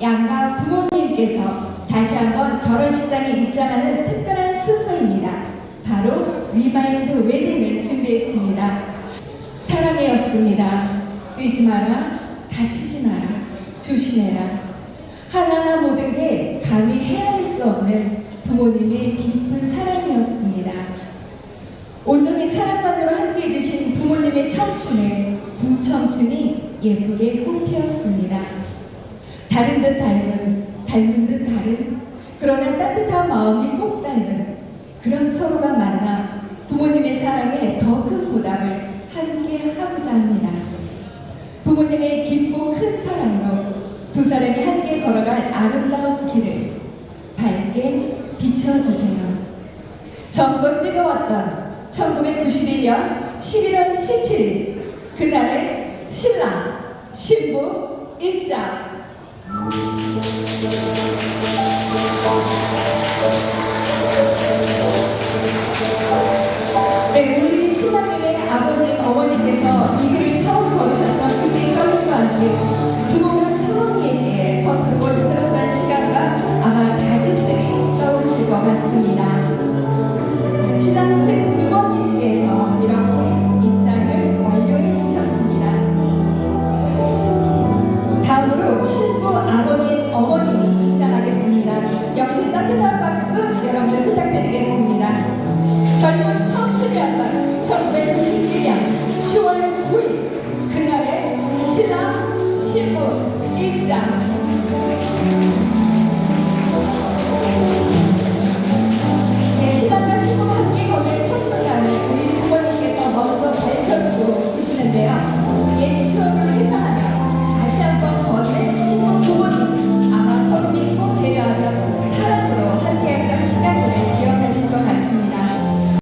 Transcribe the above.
양가 부모님께서 다시 한번 결혼식장에 입장하는 특별한 순서입니다. 바로 리마인드 웨딩을 준비했습니다. 사랑이었습니다. 뛰지 마라, 다치지 마라, 조심해라. 하나하나 모든 게 감히 헤아릴 수 없는 부모님의 깊은 사랑이었습니다. 온전히 사랑만으로 함께 해 주신 부모님의 청춘에 부청춘이 예쁘게 꽃피었습니다. 다른 듯 닮은, 닮은 듯 다른, 그러나 따뜻한 마음이 꼭 닮은 그런 서로가 만나 부모님의 사랑에 더 큰 보답을 함께 하고자 합니다. 부모님의 깊고 큰 사랑으로 두 사람이 함께 걸어갈 아름다운 길을 밝게 비춰주세요. 전국 뜨거웠던 1991년 11월 17일 그날의 신랑 신부 입장 했습니다. 젊은 청춘이었던 1991년 10월 9일 그날의 신랑 신부 일장